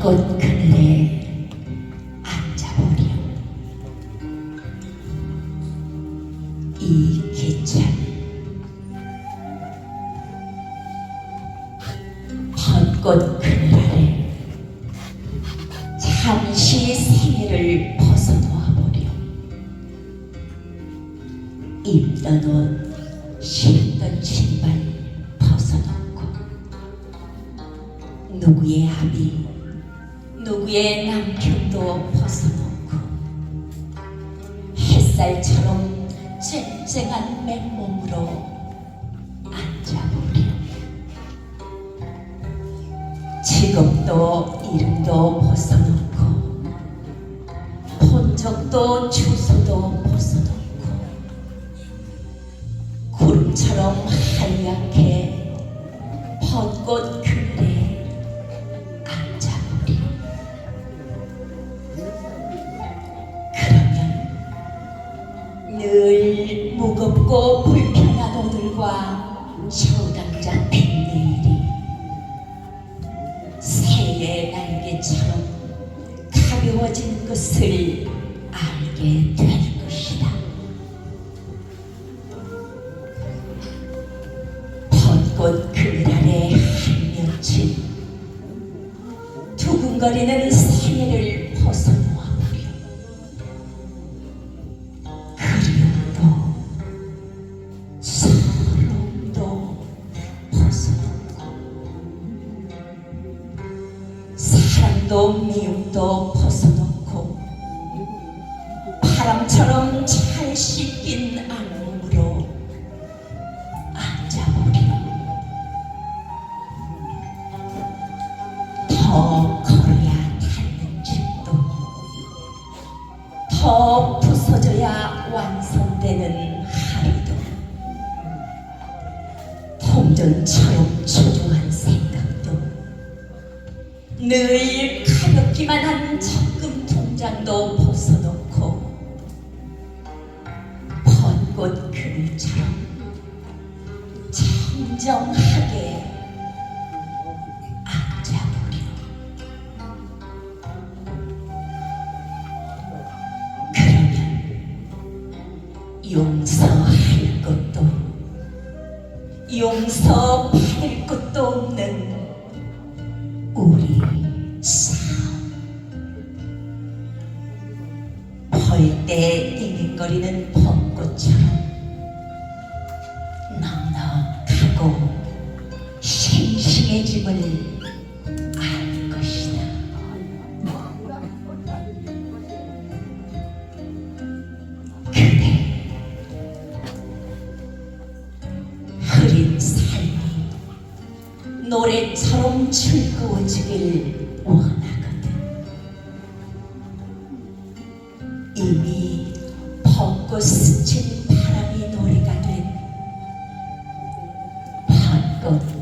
벚꽃 그늘에 앉아보렴 이 기찬 벚꽃 그늘 아래 잠시 생애를 벗어놓아 보렴 입던 옷 신던 신발 벗어놓고 누구의 아비 누구의 남편도 벗어놓고 햇살처럼 쨍쨍한 맨몸으로 앉아보렴 직업도 이름도 벗어놓고 본적도 주소도 벗어놓고 구름처럼 하얗게 벚꽃 늘 무겁고 불편한 오늘과 겨우당 잡힌 내일이 새의 날개처럼 가벼워진 것을 알게 될 것이다. 벚꽃 그늘 아래 한 며칠 두근거리는 새를 사랑도 미움도 벗어놓고 바람처럼 잘 씻긴 안몸으로 앉아버려. 더 걸어야 닿는 집도 더 부서져야 완성되는 하루도 동전처럼 초조한 늘 가볍기만 한 적금 통장도 벗어놓고 벚꽃 그늘처럼 청정하게 앉아보려 그러면 용서할 것도 용서받을 것도 없는 벌때 띵띵거리는 벚꽃처럼 넉넉하고 싱싱해짐을 알 삶이 노래처럼 즐거워지길 원하거 이미 벚꽃 스친 바람이 노래가 된 벚꽃